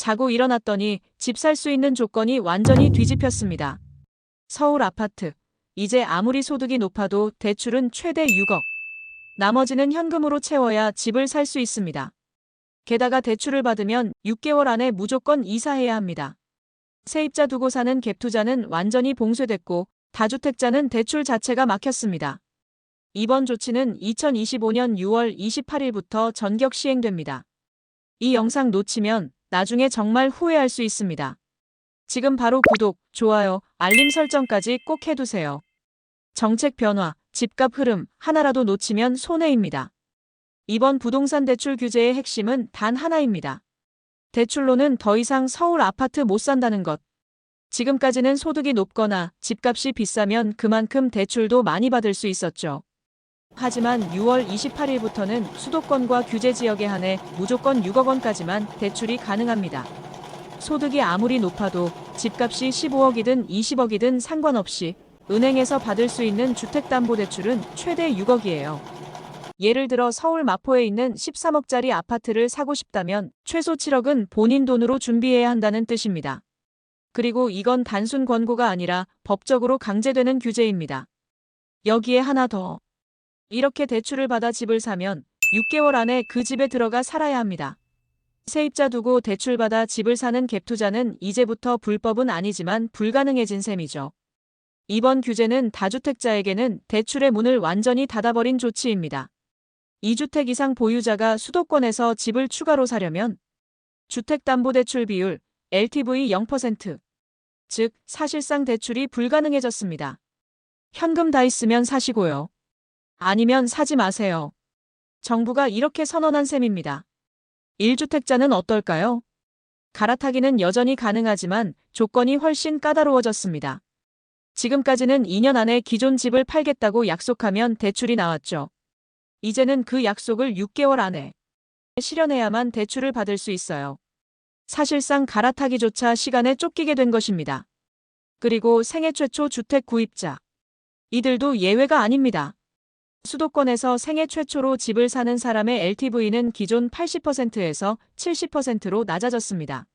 자고 일어났더니 집 살 수 있는 조건이 완전히 뒤집혔습니다. 서울 아파트. 이제 아무리 소득이 높아도 대출은 최대 6억. 나머지는 현금으로 채워야 집을 살 수 있습니다. 게다가 대출을 받으면 6개월 안에 무조건 이사해야 합니다. 세입자 두고 사는 갭 투자는 완전히 봉쇄됐고 다주택자는 대출 자체가 막혔습니다. 이번 조치는 2025년 6월 28일부터 전격 시행됩니다. 이 영상 놓치면 나중에 정말 후회할 수 있습니다. 지금 바로 구독, 좋아요, 알림 설정까지 꼭 해두세요. 정책 변화, 집값 흐름 하나라도 놓치면 손해입니다. 이번 부동산 대출 규제의 핵심은 단 하나입니다. 대출로는 더 이상 서울 아파트 못 산다는 것. 지금까지는 소득이 높거나 집값이 비싸면 그만큼 대출도 많이 받을 수 있었죠. 하지만 6월 28일부터는 수도권과 규제 지역에 한해 무조건 6억 원까지만 대출이 가능합니다. 소득이 아무리 높아도 집값이 15억이든 20억이든 상관없이 은행에서 받을 수 있는 주택담보대출은 최대 6억이에요. 예를 들어 서울 마포에 있는 13억짜리 아파트를 사고 싶다면 최소 7억은 본인 돈으로 준비해야 한다는 뜻입니다. 그리고 이건 단순 권고가 아니라 법적으로 강제되는 규제입니다. 여기에 하나 더. 이렇게 대출을 받아 집을 사면 6개월 안에 그 집에 들어가 살아야 합니다. 세입자 두고 대출받아 집을 사는 갭 투자는 이제부터 불법은 아니지만 불가능해진 셈이죠. 이번 규제는 다주택자에게는 대출의 문을 완전히 닫아버린 조치입니다. 2주택 이상 보유자가 수도권에서 집을 추가로 사려면 주택담보대출 비율 LTV 0%, 즉 사실상 대출이 불가능해졌습니다. 현금 다 있으면 사시고요. 아니면 사지 마세요. 정부가 이렇게 선언한 셈입니다. 1주택자는 어떨까요? 갈아타기는 여전히 가능하지만 조건이 훨씬 까다로워졌습니다. 지금까지는 2년 안에 기존 집을 팔겠다고 약속하면 대출이 나왔죠. 이제는 그 약속을 6개월 안에 실현해야만 대출을 받을 수 있어요. 사실상 갈아타기조차 시간에 쫓기게 된 것입니다. 그리고 생애 최초 주택 구입자. 이들도 예외가 아닙니다. 수도권에서 생애 최초로 집을 사는 사람의 LTV는 기존 80%에서 70%로 낮아졌습니다.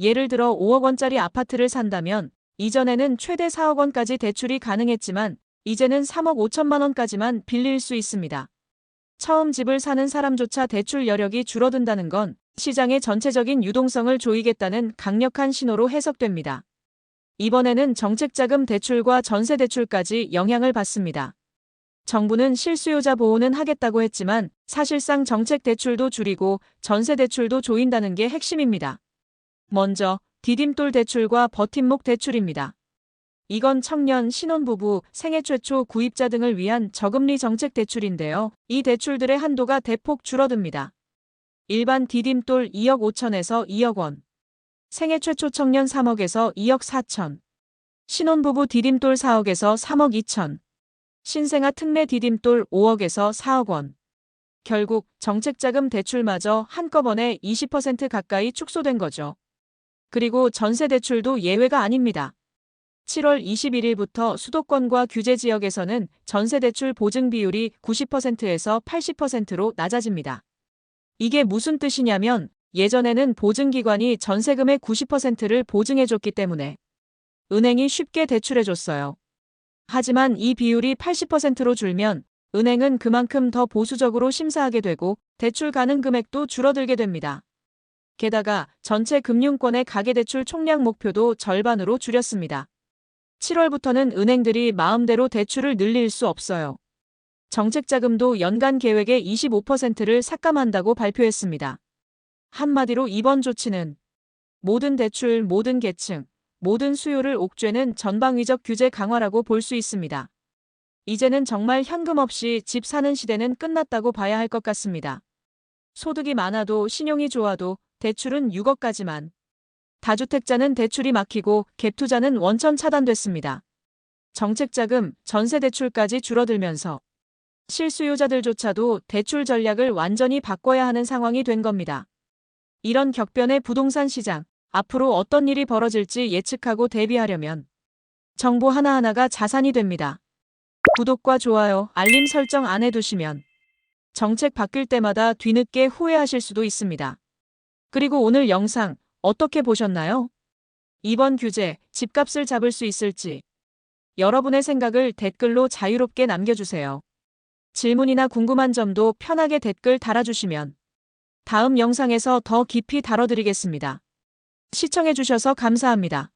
예를 들어 5억 원짜리 아파트를 산다면 이전에는 최대 4억 원까지 대출이 가능했지만 이제는 3억 5천만 원까지만 빌릴 수 있습니다. 처음 집을 사는 사람조차 대출 여력이 줄어든다는 건 시장의 전체적인 유동성을 조이겠다는 강력한 신호로 해석됩니다. 이번에는 정책자금 대출과 전세대출까지 영향을 받습니다. 정부는 실수요자 보호는 하겠다고 했지만 사실상 정책 대출도 줄이고 전세 대출도 조인다는 게 핵심입니다. 먼저 디딤돌 대출과 버팀목 대출입니다. 이건 청년, 신혼부부, 생애 최초 구입자 등을 위한 저금리 정책 대출인데요. 이 대출들의 한도가 대폭 줄어듭니다. 일반 디딤돌 2억 5천에서 2억 원. 생애 최초 청년 3억에서 2억 4천. 신혼부부 디딤돌 4억에서 3억 2천. 신생아 특례 디딤돌 5억에서 4억 원. 결국 정책자금 대출마저 한꺼번에 20% 가까이 축소된 거죠. 그리고 전세 대출도 예외가 아닙니다. 7월 21일부터 수도권과 규제 지역에서는 전세 대출 보증 비율이 90%에서 80%로 낮아집니다. 이게 무슨 뜻이냐면 예전에는 보증기관이 전세금의 90%를 보증해줬기 때문에 은행이 쉽게 대출해줬어요. 하지만 이 비율이 80%로 줄면 은행은 그만큼 더 보수적으로 심사하게 되고 대출 가능 금액도 줄어들게 됩니다. 게다가 전체 금융권의 가계대출 총량 목표도 절반으로 줄였습니다. 7월부터는 은행들이 마음대로 대출을 늘릴 수 없어요. 정책자금도 연간 계획의 25%를 삭감한다고 발표했습니다. 한마디로 이번 조치는 모든 대출, 모든 계층, 모든 수요를 옥죄는 전방위적 규제 강화라고 볼 수 있습니다. 이제는 정말 현금 없이 집 사는 시대는 끝났다고 봐야 할 것 같습니다. 소득이 많아도 신용이 좋아도 대출은 6억까지만. 다주택자는 대출이 막히고 갭투자는 원천 차단됐습니다. 정책자금, 전세대출까지 줄어들면서 실수요자들조차도 대출 전략을 완전히 바꿔야 하는 상황이 된 겁니다. 이런 격변의 부동산 시장, 앞으로 어떤 일이 벌어질지 예측하고 대비하려면 정보 하나하나가 자산이 됩니다. 구독과 좋아요, 알림 설정 안 해두시면 정책 바뀔 때마다 뒤늦게 후회하실 수도 있습니다. 그리고 오늘 영상 어떻게 보셨나요? 이번 규제, 집값을 잡을 수 있을지. 여러분의 생각을 댓글로 자유롭게 남겨주세요. 질문이나 궁금한 점도 편하게 댓글 달아주시면 다음 영상에서 더 깊이 다뤄드리겠습니다. 시청해주셔서 감사합니다.